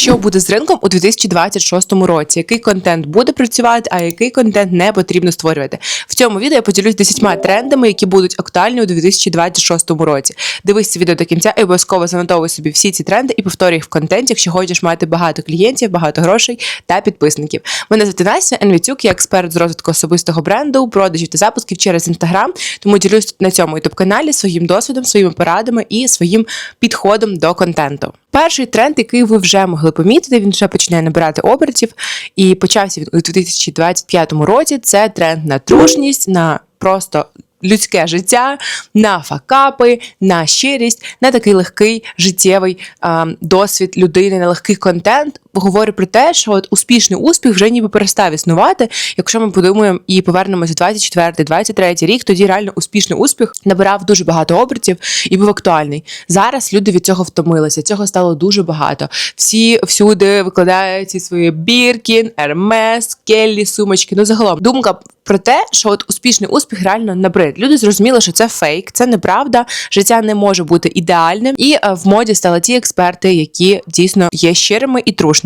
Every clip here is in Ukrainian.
Що буде з ринком у 2026 році? Який контент буде працювати, а який контент не потрібно створювати? В цьому відео я поділюсь 10 трендами, які будуть актуальні у 2026 році. Дивись це відео до кінця і обов'язково занотовуй собі всі ці тренди і повторюй їх в контенті, якщо хочеш мати багато клієнтів, багато грошей та підписників. Мене звати Настя Енвіцюк, я експерт з розвитку особистого бренду, продажів та запусків через інстаграм. Тому ділюсь на цьому youtube каналі своїм досвідом, своїми порадами і своїм підходом до контенту. Перший тренд, який ви вже могли помітити, він вже починає набирати обертів, і почався він у 2025 році. Це тренд на трушність, на просто людське життя, на факапи, на щирість, на такий легкий життєвий а, досвід людини, на легкий контент. Говорю про те, що от успішний успіх вже ніби перестав існувати. Якщо ми подумаємо і повернемося 24-23 рік, тоді реально успішний успіх набирав дуже багато обертів і був актуальний. Зараз люди від цього втомилися. Цього стало дуже багато. Всі всюди викладають ці свої біркін, ермес, келлі, сумочки. Ну загалом думка про те, що от успішний успіх реально набрид. Люди зрозуміли, що це фейк, це неправда. Життя не може бути ідеальним. І е, в моді стали ті експерти, які дійсно є щирими і трушними.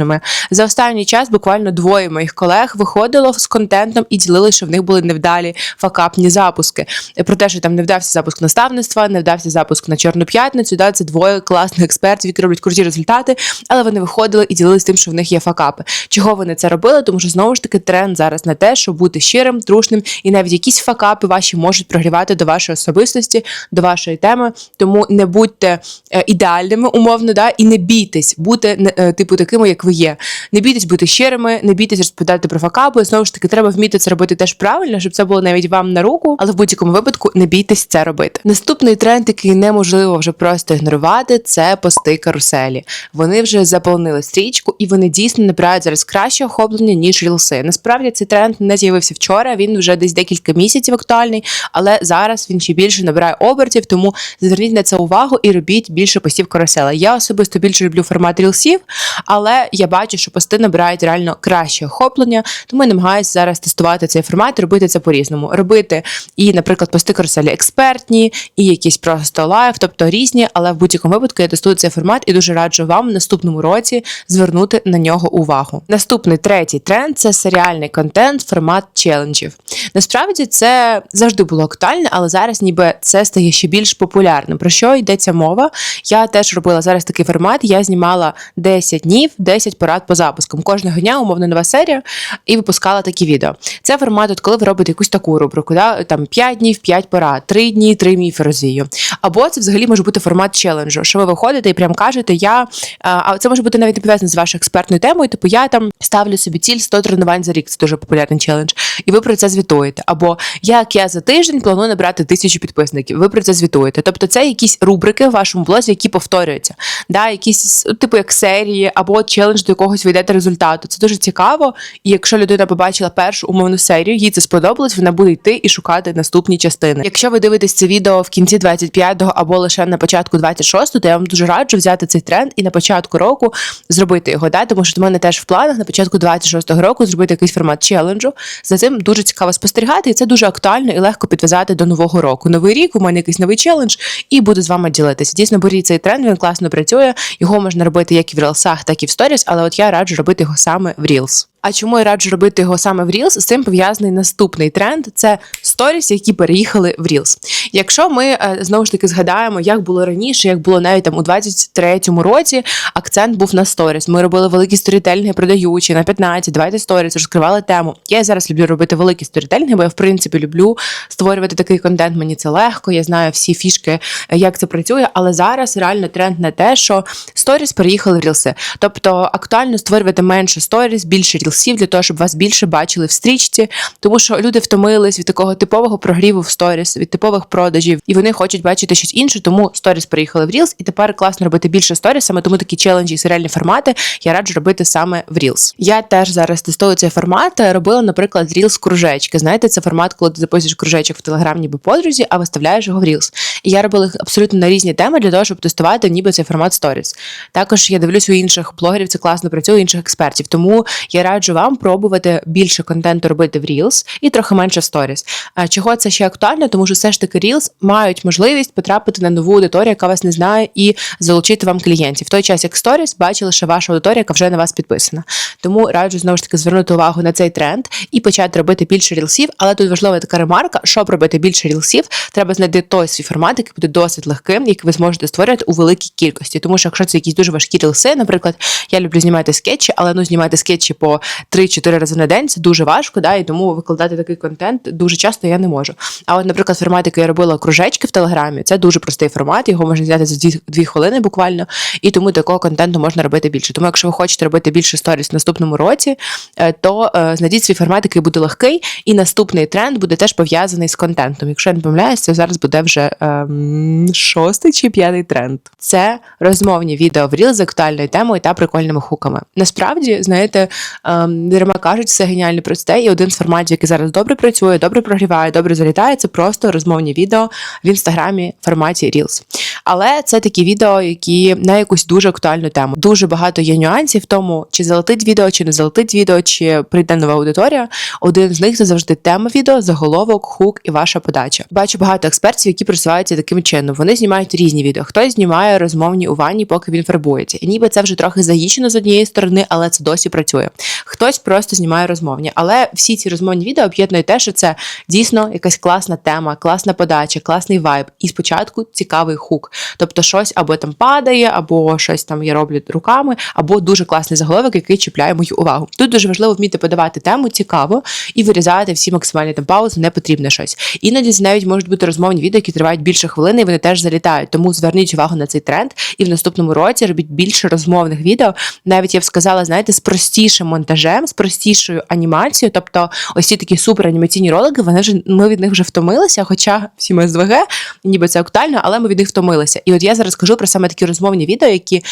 За останній час буквально двоє моїх колег виходило з контентом і ділили, що в них були невдалі факапні запуски. Про те, що там не вдався запуск наставництва, не вдався запуск на Чорну п'ятницю. Да, це двоє класних експертів, які роблять круті результати, але вони виходили і ділилися тим, що в них є факапи. Чого вони це робили? Тому що знову ж таки тренд зараз на те, щоб бути щирим, трушним, і навіть якісь факапи ваші можуть прогрівати до вашої особистості, до вашої теми. Тому не будьте е, ідеальними, умовно, да, і не бійтесь бути е, типу такими, як ви є. Не бійтесь бути щирими, не бійтесь розповідати про факапи. Знову ж таки, треба вміти це робити теж правильно, щоб це було навіть вам на руку, але в будь-якому випадку не бійтесь це робити. Наступний тренд, який неможливо вже просто ігнорувати, це пости каруселі. Вони вже заповнили стрічку, і вони дійсно набирають зараз краще охоплення ніж рілси. Насправді цей тренд не з'явився вчора. Він вже десь декілька місяців актуальний, але зараз він ще більше набирає обертів, тому зверніть на це увагу і робіть більше постів карусела. Я особисто більше люблю формат рілсів, але я бачу, що пости набирають реально краще охоплення, тому я намагаюся зараз тестувати цей формат, робити це по-різному. Робити і, наприклад, пости каруселі експертні, і якісь просто лайв, тобто різні, але в будь-якому випадку я тестую цей формат і дуже раджу вам в наступному році звернути на нього увагу. Наступний третій тренд це серіальний контент, формат челенджів. Насправді це завжди було актуальне, але зараз ніби це стає ще більш популярним. Про що йдеться мова? Я теж робила зараз такий формат. Я знімала 10 днів, 10 порад по запускам. Кожного дня, умовно, нова серія, і випускала такі відео. Це формат, от коли ви робите якусь таку рубрику, да? там 5 днів, 5 порад, 3 дні, 3 міфи розвію. Або це взагалі може бути формат челенджу, що ви виходите і прям кажете, я а це може бути навіть не пов'язано з вашою експертною темою. Типу, я там ставлю собі ціль 100 тренувань за рік. Це дуже популярний челендж. І ви про це звітуєте. Або як я за тиждень планую набрати тисячу підписників. Ви про це звітуєте. Тобто, це якісь рубрики в вашому блозі, які повторюються. Да, якісь типу як серії, або челендж до якогось ви йдете результату. Це дуже цікаво. І якщо людина побачила першу умовну серію, їй це сподобалось, вона буде йти і шукати наступні частини. Якщо ви дивитесь це відео в кінці 25-го або лише на початку 26-го, то я вам дуже раджу взяти цей тренд і на початку року зробити його. Да? Тому що до мене теж в планах на початку 26-го року зробити якийсь формат челенджу. За цим дуже цікаво спостерігати, і це дуже актуально і легко підв'язати до нового року. Новий рік у мене якийсь новий челендж, і буду з вами ділитися. Дійсно, беріть цей тренд, він класно працює. Його можна робити як і в рілсах, так і в сторіс, але от я раджу робити його саме в Reels. А чому я раджу робити його саме в Reels? З цим пов'язаний наступний тренд це сторіс, які переїхали в Reels. Якщо ми е, знову ж таки згадаємо, як було раніше, як було навіть там у 23-му році, акцент був на сторіс. Ми робили великі сторітельнги, продаючи на 15, давайте сторіс, розкривали тему. Я зараз люблю робити великі сторітельги, бо я в принципі люблю створювати такий контент. Мені це легко. Я знаю всі фішки, е, як це працює. Але зараз реально тренд на те, що сторіс переїхали в рілси. Тобто актуально створювати менше сторіс, більше рілсів для того, щоб вас більше бачили в стрічці, тому що люди втомились від такого типового прогріву в сторіс, від типових продажів, і вони хочуть бачити щось інше. Тому сторіс переїхали в Reels, і тепер класно робити більше сторіс, саме тому такі челенджі і серіальні формати я раджу робити саме в Reels. Я теж зараз тестую цей формат. Робила, наприклад, Reels кружечки. Знаєте, це формат, коли ти записуєш кружечок в телеграм, ніби подрузі, а виставляєш його в Reels. І я робила їх абсолютно на різні теми для того, щоб тестувати, ніби цей формат сторіс. Також я дивлюсь у інших блогерів, це класно працює, у інших експертів. Тому я раджу раджу вам пробувати більше контенту робити в Reels і трохи менше в Stories. Чого це ще актуально? Тому що все ж таки Reels мають можливість потрапити на нову аудиторію, яка вас не знає, і залучити вам клієнтів. В той час, як Stories, бачили, що ваша аудиторія, яка вже на вас підписана. Тому раджу знову ж таки звернути увагу на цей тренд і почати робити більше рілсів. Але тут важлива така ремарка, щоб робити більше рілсів, треба знайти той свій формат, який буде досить легким, який ви зможете створювати у великій кількості. Тому що якщо це якісь дуже важкі рілси, наприклад, я люблю знімати скетчі, але ну знімати скетчі по 3-4 рази на день це дуже важко, да, і тому викладати такий контент дуже часто я не можу. А от, наприклад, формат, який я робила кружечки в телеграмі, це дуже простий формат, його можна зняти за 2, 2 хвилини буквально, і тому такого контенту можна робити більше. Тому, якщо ви хочете робити більше сторіс в наступному році, е, то е, знайдіть свій формат, який буде легкий, і наступний тренд буде теж пов'язаний з контентом. Якщо я не помиляюсь, це зараз буде вже ем, шостий чи п'ятий тренд. Це розмовні відео в Reel з актуальною темою та прикольними хуками. Насправді, знаєте, ем, дарма кажуть, все геніально просте, і один з форматів, який зараз добре працює, добре прогріває, добре залітає, це просто розмовні відео в інстаграмі в форматі Reels. Але це такі відео, які на якусь дуже актуальну тему. Дуже багато є нюансів в тому, чи залетить відео, чи не залетить відео, чи прийде нова аудиторія. Один з них це завжди тема відео, заголовок, хук і ваша подача. Бачу багато експертів, які просуваються таким чином. Вони знімають різні відео. Хтось знімає розмовні у ванні, поки він фарбується. І ніби це вже трохи загічено з однієї сторони, але це досі працює. Хтось просто знімає розмовні. Але всі ці розмовні відео об'єднує те, що це дійсно якась класна тема, класна подача, класний вайб. І спочатку цікавий хук. Тобто щось або там падає, або щось там я роблю руками, або дуже класний заголовок, який чіпляє мою увагу. Тут дуже важливо вміти подавати тему цікаво і вирізати всі максимальні там паузи, не потрібне щось. Іноді навіть можуть бути розмовні відео, які тривають більше хвилини, і вони теж залітають. Тому зверніть увагу на цей тренд, і в наступному році робіть більше розмовних відео. Навіть я б сказала, знаєте, з простішим монтажем, з простішою анімацією. Тобто, ось ці такі супер анімаційні ролики, вони вже ми від них вже втомилися. Хоча всі ми з ВГ, ніби це актуально, але ми від них втомилися. І от я зараз кажу про саме такі розмовні відео, які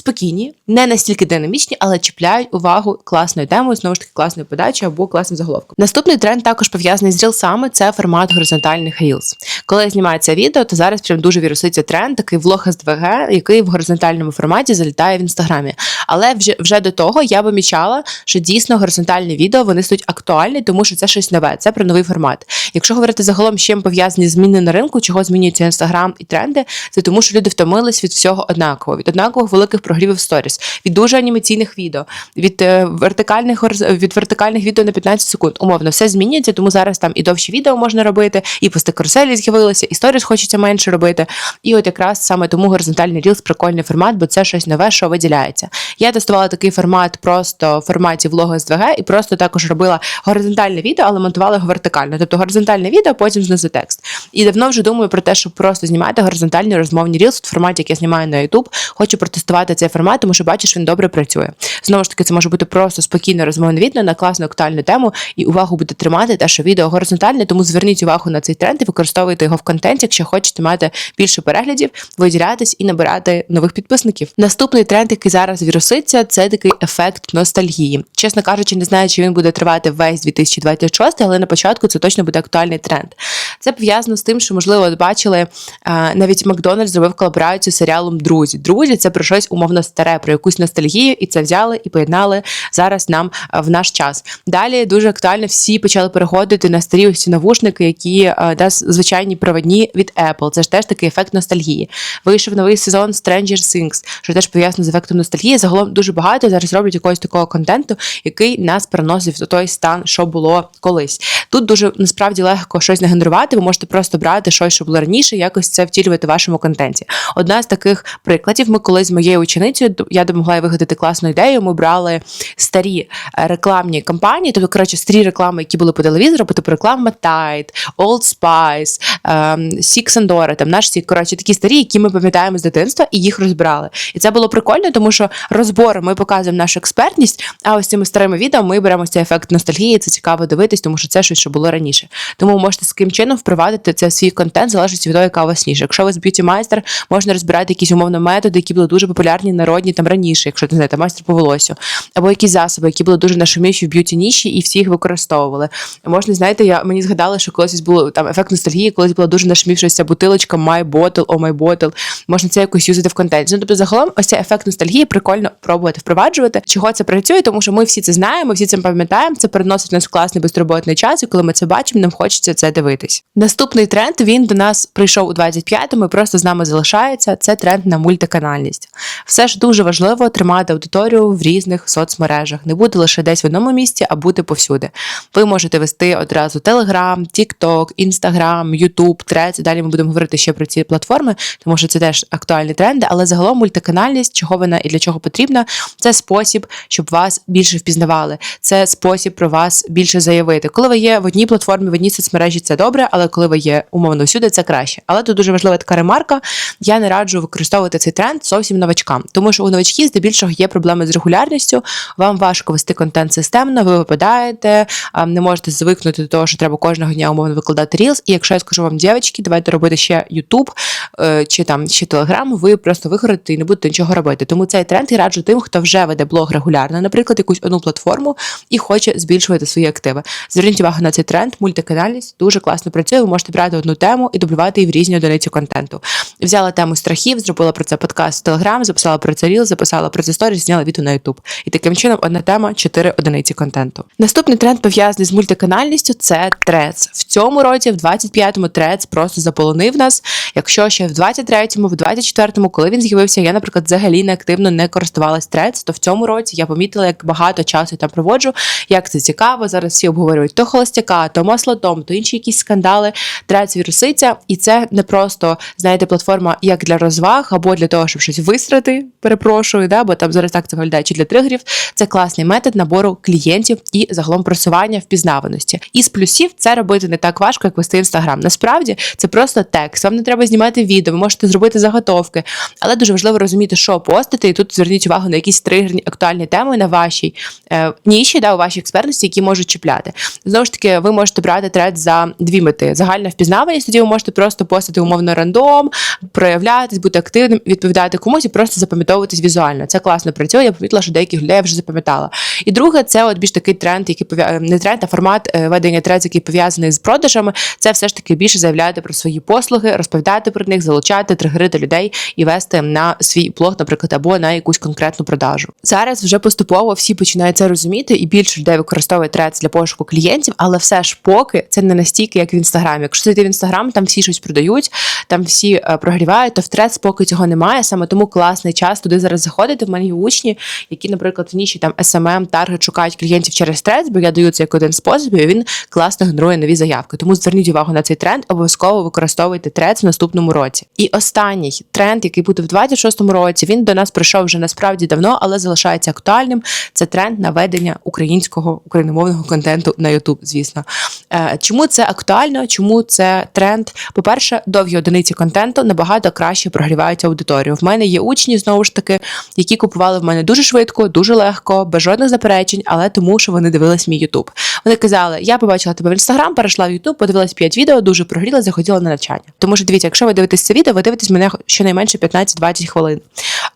спокійні, не настільки динамічні, але чіпляють увагу класною темою, знову ж таки класною подачею або класним заголовком. Наступний тренд також пов'язаний з рілсами. Це формат горизонтальних рілс. Коли знімається відео, то зараз прям дуже віруситься тренд, такий влог СДВГ, який в горизонтальному форматі залітає в інстаграмі. Але вже вже до того я помічала, що дійсно горизонтальні відео вони стають актуальні, тому що це щось нове, це про новий формат. Якщо говорити загалом, з чим пов'язані зміни на ринку, чого змінюється інстаграм і тренди, це тому, що люди втомились від всього однакового, від однакових великих прогрівів сторіс, від дуже анімаційних відео, від е, вертикальних від вертикальних відео на 15 секунд. Умовно, все змінюється, тому зараз там і довші відео можна робити, і пости каруселі з'явилися, і сторіс хочеться менше робити. І от якраз саме тому горизонтальний рілс прикольний формат, бо це щось нове, що виділяється. Я тестувала такий формат просто в форматі влогу СВГ і просто також робила горизонтальне відео, але монтувала його вертикально. Тобто горизонтальне відео, потім знизу текст. І давно вже думаю про те, щоб просто знімати горизонтальні розмовні рілс в форматі, як я знімаю на YouTube. Хочу протестувати цей формат, тому що бачиш, він добре працює. Знову ж таки, це може бути просто спокійне розмовне відео на класну актуальну тему, і увагу буде тримати те, що відео горизонтальне, тому зверніть увагу на цей тренд і використовуйте його в контенті, якщо хочете мати більше переглядів, виділятись і набирати нових підписників. Наступний тренд, який зараз віруситься, це такий ефект ностальгії. Чесно кажучи, не знаю, чи він буде тривати весь 2026, але на початку це точно буде актуальний тренд. Це пов'язано з тим, що можливо от бачили навіть Макдональдс зробив колаборацію з серіалом Друзі. Друзі, це про щось умовно старе, про якусь ностальгію, і це взяли і поєднали зараз нам в наш час. Далі дуже актуально всі почали переходити на старі ось ці навушники, які а, да, звичайні проводні від Apple. Це ж теж такий ефект ностальгії. Вийшов новий сезон Stranger Things, що теж пов'язано з ефектом ностальгії. Загалом дуже багато зараз роблять якогось такого контенту, який нас переносить в той стан, що було колись. Тут дуже насправді легко щось нагенерувати. Ви можете просто брати щось, що було раніше, якось це втілювати в вашому контенті. Одна з таких прикладів, ми колись з моєю ученицею я допомогла їй вигадати класну ідею. Ми брали старі е, рекламні кампанії, тобто коротше, старі реклами, які були по телевізору, типу реклама Tide, Old Spice, ем, Six and Dora, там наш Сік, коротше, такі старі, які ми пам'ятаємо з дитинства, і їх розбирали. І це було прикольно, тому що розбори ми показуємо нашу експертність, а ось цими старими відео ми беремо цей ефект ностальгії. Це цікаво дивитись, тому що це щось, що було раніше. Тому можете з таким чином впровадити це в свій контент, залежить від того, яка у вас ніша. Якщо у вас б'юті майстер, можна розбирати якісь умовно методи, які були дуже популярні народні там раніше, якщо ти знаєте, майстер по волосю, або якісь засоби, які були дуже нашуміші в б'юті ніші, і всі їх використовували. Можна знаєте, я мені згадали, що колись було там ефект ностальгії, колись була дуже нашумівшася бутилочка My Bottle, oh my bottle. Можна це якось юзати в контенті. Ну тобто, загалом, ось цей ефект ностальгії прикольно пробувати впроваджувати. Чого це працює? Тому що ми всі це знаємо, всі це пам'ятаємо. Це переносить нас в класний безтурботний час, і коли ми це бачимо, нам хочеться це дивитись. Наступний тренд він до нас прийшов у 25-му і просто з нами залишається. Це тренд на мультиканальність. Все ж дуже важливо тримати аудиторію в різних соцмережах, не бути лише десь в одному місці, а бути повсюди. Ви можете вести одразу Telegram, TikTok, Instagram, YouTube, Threads. Далі ми будемо говорити ще про ці платформи, тому що це теж актуальні тренди. Але загалом мультиканальність, чого вона і для чого потрібна, це спосіб, щоб вас більше впізнавали. Це спосіб про вас більше заявити. Коли ви є в одній платформі, в одній соцмережі, це добре, але коли ви є умовно всюди, це краще. Але тут дуже важлива така ремарка. Я не раджу використовувати цей тренд зовсім новачкам, тому що у новачків здебільшого є проблеми з регулярністю. Вам важко вести контент системно, ви випадаєте, не можете звикнути до того, що треба кожного дня умовно викладати Reels. І якщо я скажу вам, дівчатки, давайте робити ще YouTube е, чи там ще Telegram, ви просто вигорите і не будете нічого робити. Тому цей тренд я раджу тим, хто вже веде блог регулярно, наприклад, якусь одну платформу і хоче збільшувати свої активи. Зверніть увагу на цей тренд, мультиканальність дуже класно працює. Ви можете брати одну тему і дублювати її в різні одиниці контенту. Взяла тему страхів, зробила про це подкаст в Telegram, записала про це Reel, записала про це сторіс, зняла відео на YouTube. І таким чином одна тема, чотири одиниці контенту. Наступний тренд пов'язаний з мультиканальністю це трец. В цьому році, в 25-му, трец просто заполонив нас. Якщо ще в 23-му, в 24-му, коли він з'явився, я, наприклад, взагалі не активно не користувалась трец, то в цьому році я помітила, як багато часу я там проводжу, як це цікаво. Зараз всі обговорюють то холостяка, то маслотом, то інші якісь скандали. Трец віруситься, і це не просто знаєте платформа як для розваг або для того, щоб щось висрати. Перепрошую, да, бо там зараз так це виглядає чи для тригерів. Це класний метод набору клієнтів і загалом просування впізнаваності. Із плюсів це робити не так важко, як вести інстаграм. Насправді це просто текст. Вам не треба знімати відео, ви можете зробити заготовки, але дуже важливо розуміти, що постити. І тут зверніть увагу на якісь тригерні актуальні теми на вашій е, ніші, да, у вашій експертності, які можуть чіпляти. Знову ж таки, ви можете брати тред за дві мети: загальна впізнаваність. Тоді ви можете просто постити умовно рандом, проявлятись, бути активним, відповідати комусь і просто запам'ятовуватись візуально. Це класно працює. Я помітила, що деяких людей я вже запам'ятала. І друге, це от більш такий тренд, який пов'я- не тренд, а формат е, ведення трендів, який пов'язаний з продажами. Це все ж таки більше заявляти про свої послуги, розповідати про них, залучати, тригерити людей і вести на свій блог, наприклад, або на якусь конкретну продажу. Зараз вже поступово всі починають це розуміти, і більше людей використовує трец для пошуку клієнтів, але все ж поки це не настільки, як в інстаграмі. Якщо зайти в інстаграм, там всі щось продають, там всі е, прогрівають, то в трец поки цього немає. Саме тому класний час туди зараз заходити. В мене є учні, які, наприклад, в ніші там SMM, таргет шукають клієнтів через трец, бо я даю це як один спосіб, і він класно генерує нові заявки. Тому зверніть увагу на цей тренд, обов'язково використовуйте трец в наступному році. І останній тренд, який буде в 26-му році, він до нас прийшов вже насправді давно, але залишається актуальним. Це тренд на ведення українського україномовного контенту на YouTube, звісно. Е, Чому це актуально? Чому це тренд? По-перше, довгі одиниці контенту набагато краще прогрівають аудиторію. В мене є учні знову ж таки, які купували в мене дуже швидко, дуже легко, без жодних заперечень, але тому, що вони дивились мій YouTube. Вони казали: я побачила тебе в інстаграм, перейшла в YouTube, подивилась 5 відео, дуже прогріла, захотіла на навчання. Тому що дивіться, якщо ви дивитесь це відео, ви дивитесь мене щонайменше 15-20 хвилин.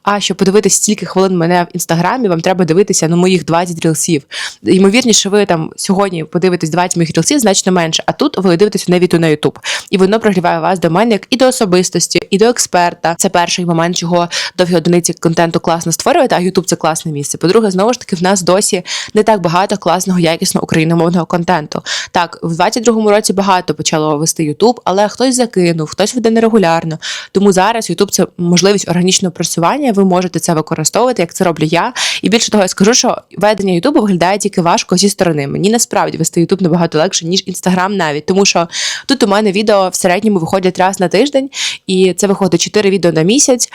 А щоб подивитись стільки хвилин мене в інстаграмі, вам треба дивитися на моїх 20 рілсів. Ймовірніше, ви там сьогодні подивитесь 20 моїх рілсів значно менше. А тут ви дивитесь на відео на YouTube. І воно прогріває вас до мене як і до особистості, і до експерта. Це перший момент, чого довгі одиниці контенту класно створювати, а YouTube це класне місце. По-друге, знову ж таки, в нас досі не так багато класного, якісного україномовного контенту. Так, в 22-му році багато почало вести YouTube, але хтось закинув, хтось веде нерегулярно. Тому зараз YouTube це можливість органічного просування. Ви можете це використовувати, як це роблю я. І більше того, я скажу, що ведення YouTube виглядає тільки важко зі сторони. Мені насправді вести YouTube набагато легше, ніж Instagram навіть, тому що тут у мене відео в середньому виходять раз на тиждень, і це виходить 4 відео на місяць.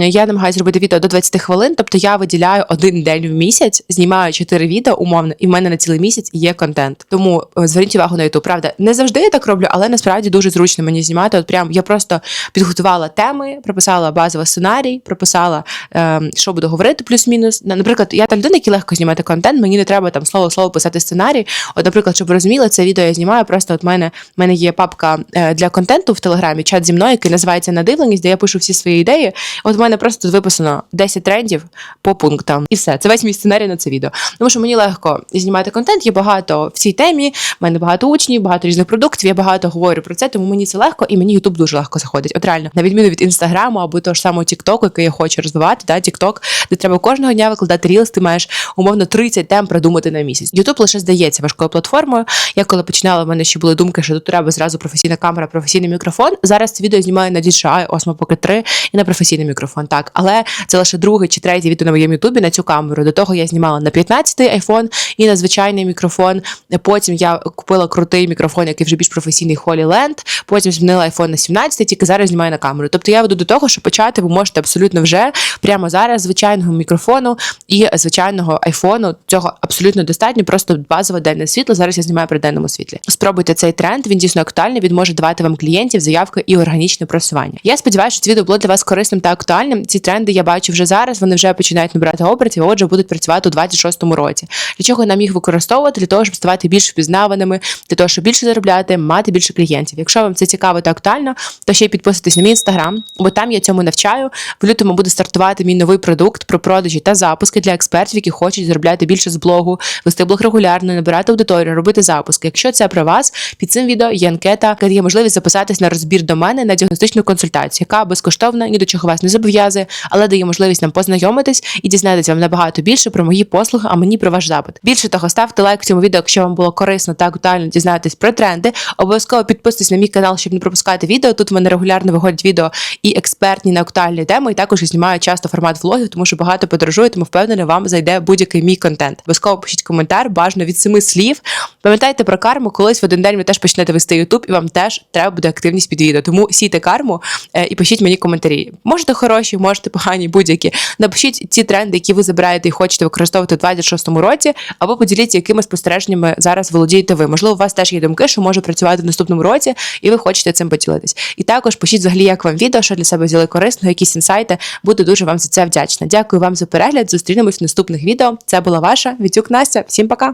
Я намагаюся зробити відео до 20 хвилин, тобто я виділяю один день в місяць, знімаю 4 відео умовно, і в мене на цілий місяць є контент. Тому е, зверніть увагу на YouTube. Правда, не завжди я так роблю, але насправді дуже зручно мені знімати. От прям я просто підготувала теми, прописала базовий сценарій, прописала, е, що буду говорити, плюс-мінус. Наприклад, я там людина, який легко знімати контент, мені не треба там слово слово писати сценарій. От, наприклад, щоб ви розуміли, це відео я знімаю, просто от мене У мене є папка е, для контенту в телеграмі, чат зі мною, який називається Надивленість, де я пишу всі свої ідеї. От в мене просто тут виписано 10 трендів по пунктам, і все. Це весь мій сценарій на це відео. Тому що мені легко знімати контент. Є багато в цій темі. в мене багато учнів, багато різних продуктів. Я багато говорю про це, тому мені це легко, і мені Ютуб дуже легко заходить. От реально, на відміну від інстаграму або того ж самого Тіктоку, який я хочу розвивати, да, Тікток, де треба кожного дня викладати рілс, ти маєш умовно 30 тем продумати на місяць. Ютуб лише здається важкою платформою. Я коли починала, в мене ще були думки, що тут треба зразу професійна камера, професійний мікрофон. Зараз це відео знімаю на DJI Osmo Pocket 3 і на професійний мікрофон. Так, але це лише друге чи третє відео на моєму ютубі на цю камеру. До того я знімала на 15-й iPhone і на звичайний мікрофон. Потім я купила крутий мікрофон, який вже більш професійний HoloLens. Потім змінила iPhone на 17, тільки зараз знімаю на камеру. Тобто я веду до того, що почати ви можете абсолютно вже прямо зараз звичайного мікрофону і звичайного айфону. Цього абсолютно достатньо. Просто базове денне світло. Зараз я знімаю при денному світлі. Спробуйте цей тренд. Він дійсно актуальний. Він може давати вам клієнтів, заявки і органічне просування. Я сподіваюся, що це відео було для вас корисним та актуальним. Ці тренди я бачу вже зараз. Вони вже починають набирати обертів. Отже, будуть працювати у 26-му році. Для чого нам їх використовувати? Для того, щоб ставати більш впізнаваними, для того, щоб більше заробляти, мати більше клієнтів. Якщо вам це цікаво та актуально, то ще й підписуйтесь на мій інстаграм, бо там я цьому навчаю. В лютому буде стартувати мій новий продукт про продажі та запуски для експертів, які хочуть заробляти більше з блогу, вести блог регулярно, набирати аудиторію, робити запуски. Якщо це про вас, під цим відео є анкета, де є можливість записатись на розбір до мене на діагностичну консультацію, яка безкоштовна, ні до чого вас не зобов'язує, але дає можливість нам познайомитись і дізнатися вам набагато більше про мої послуги, а мені про ваш запит. Більше того, ставте лайк цьому відео, якщо вам було корисно та актуально дізнатись про тренди. Обов'язково підписуйтесь на мій канал, щоб не пропускати відео. Тут в мене регулярно виходять відео і експертні на актуальні теми. І також я знімаю часто формат влогів, тому що багато подорожую, тому впевнена, вам зайде будь-який мій контент. Обов'язково пишіть коментар, бажано від семи слів. Пам'ятайте про карму, колись в один день ви теж почнете вести Ютуб, і вам теж треба буде активність під відео. Тому сійте карму е, і пишіть мені коментарі. Можете хороші, можете погані, будь-які. Напишіть ці тренди, які ви забираєте і хочете використовувати у 26-му році, або поділіться, якими спостереженнями зараз володієте ви. Можливо, у вас теж є думки, що може працювати в наступному році, і ви хочете цим поділитись. І також пишіть взагалі, як вам відео, що для себе взяли корисно, якісь інсайти. Буду дуже вам за це вдячна. Дякую вам за перегляд. Зустрінемось в наступних відео. Це була ваша Вітюк Настя. Всім пока.